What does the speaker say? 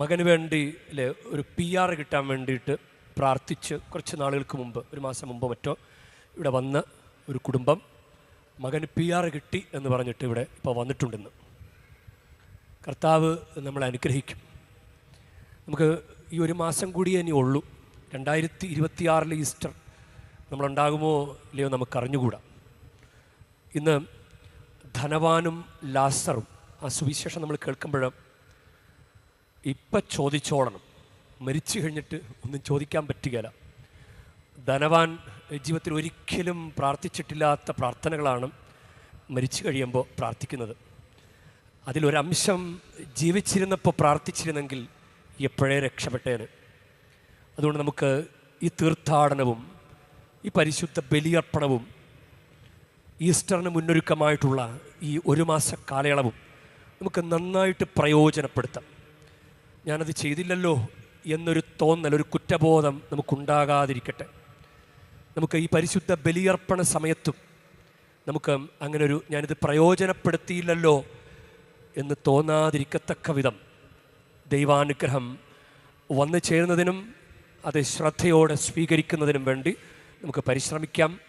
മകന് വേണ്ടി അല്ലേ ഒരു പി ആർ കിട്ടാൻ വേണ്ടിയിട്ട് പ്രാർത്ഥിച്ച് കുറച്ച് നാളുകൾക്ക് മുമ്പ് ഒരു മാസം മുമ്പ് മറ്റോ ഇവിടെ വന്ന ഒരു കുടുംബം മകന് പി ആർ കിട്ടി എന്ന് പറഞ്ഞിട്ട് ഇവിടെ ഇപ്പോൾ വന്നിട്ടുണ്ടെന്ന്. കർത്താവ് നമ്മളെ അനുഗ്രഹിക്കും. നമുക്ക് ഈ ഒരു മാസം കൂടി ഇനി ഉള്ളൂ. രണ്ടായിരത്തി ഇരുപത്തിയാറിലെ ഈസ്റ്റർ നമ്മളുണ്ടാകുമോ ഇല്ലയോ നമുക്ക് അറിഞ്ഞുകൂടാ. ഇന്ന് ധനവാനും ലാസറും ആ സുവിശേഷം നമ്മൾ കേൾക്കുമ്പോൾ ഇപ്പം ചോദിച്ചോളണം. മരിച്ചു കഴിഞ്ഞിട്ട് ഒന്നും ചോദിക്കാൻ പറ്റുകയില്ല ധനവാൻ ജീവിതത്തിൽ ഒരിക്കലും പ്രാർത്ഥിച്ചിട്ടില്ലാത്ത പ്രാർത്ഥനകളാണ് മരിച്ചു കഴിയുമ്പോൾ പ്രാർത്ഥിക്കുന്നത്. അതിലൊരംശം ജീവിച്ചിരുന്നപ്പോൾ പ്രാർത്ഥിച്ചിരുന്നെങ്കിൽ എപ്പോഴേ രക്ഷപ്പെട്ടേന്. അതുകൊണ്ട് നമുക്ക് ഈ തീർത്ഥാടനവും ഈ പരിശുദ്ധ ബലിയർപ്പണവും ഈസ്റ്ററിന് മുന്നൊരുക്കമായിട്ടുള്ള ഈ ഒരു മാസ കാലയളവും നമുക്ക് നന്നായിട്ട് പ്രയോജനപ്പെടുത്താം. ഞാനത് ചെയ്തില്ലല്ലോ എന്നൊരു തോന്നൽ ഒരു കുറ്റബോധം നമുക്കുണ്ടാകാതിരിക്കട്ടെ. നമുക്ക് ഈ പരിശുദ്ധ ബലിയർപ്പണ സമയത്തും നമുക്ക് അങ്ങനെ ഒരു ഞാനിത് പ്രയോജനപ്പെടുത്തിയില്ലല്ലോ എന്ന് തോന്നാതിരിക്കത്തക്ക വിധം ദൈവാനുഗ്രഹം വന്നു ചേരുന്നതിനും അത് ശ്രദ്ധയോടെ സ്വീകരിക്കുന്നതിനും വേണ്ടി നമുക്ക് പരിശ്രമിക്കാം.